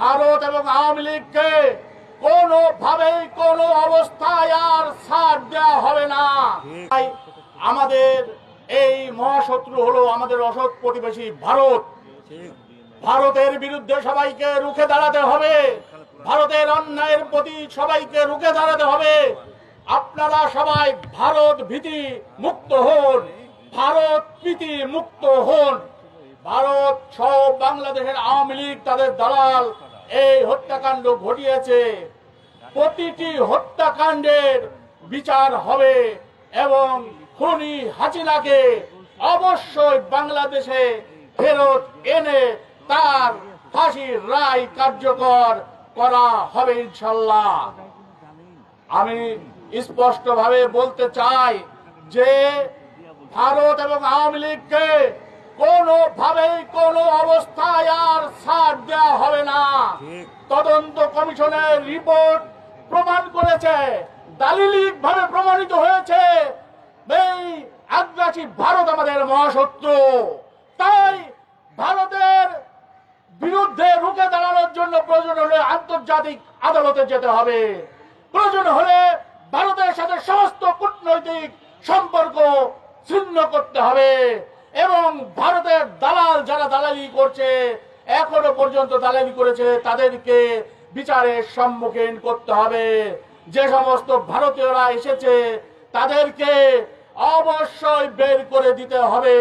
ভারত এবং আওয়ামী লীগকে কোনোভাবেই কোনো অবস্থায় আর ছাড় দেওয়া হবে না। তাই আমাদের এই মহাশত্রু হলো আমাদের অসৎ প্রতিবেশী ভারত। ভারতের বিরুদ্ধে সবাইকে রুখে দাঁড়াতে হবে। ভারতের অন্যায়ের প্রতি সবাইকে রুখে দাঁড়াতে হবে। আপনারা সবাই ভারত ভীতি মুক্ত হন। ভারত প্রীতি মুক্ত হন। ভারত সব বাংলাদেশের আওয়ামী লীগ, তাদের দালাল এই হত্যাকাণ্ড ঘটিয়েছে। প্রতিটি হত্যাকাণ্ডের বিচার হবে এবং খুনি হাসিনাকে অবশ্যই বাংলাদেশে ফেরত এনে তার ফাঁসির রায় কার্যকর করা হবে ইনশাল্লাহ। আমি স্পষ্টভাবে বলতে চাই যে ভারত এবং আওয়ামী লীগকে কোনোভাবেই তদন্ত কমিশনের রিপোর্ট প্রমাণ করেছে। দালিলিক ভাবে প্রমাণিত হয়েছে, এই আগ্রাসী ভারত আমাদের মহাশত্রু। তাই ভারতের বিরুদ্ধে রুখে দাঁড়ানোর জন্য প্রয়োজন হলে আন্তর্জাতিক আদালতে যেতে হবে। প্রয়োজন হলে ভারতের সাথে সমস্ত কূটনৈতিক সম্পর্ক ছিন্ন করতে হবে এবং ভারতের দালাল যারা দালালি করছে এখনও পর্যন্ত দালালি করেছে, তাদেরকে বিচারের সম্মুখীন করতে হবে। যে সমস্ত ভারতীয়রা এসেছে, তাদেরকে অবশ্যই বের করে দিতে হবে।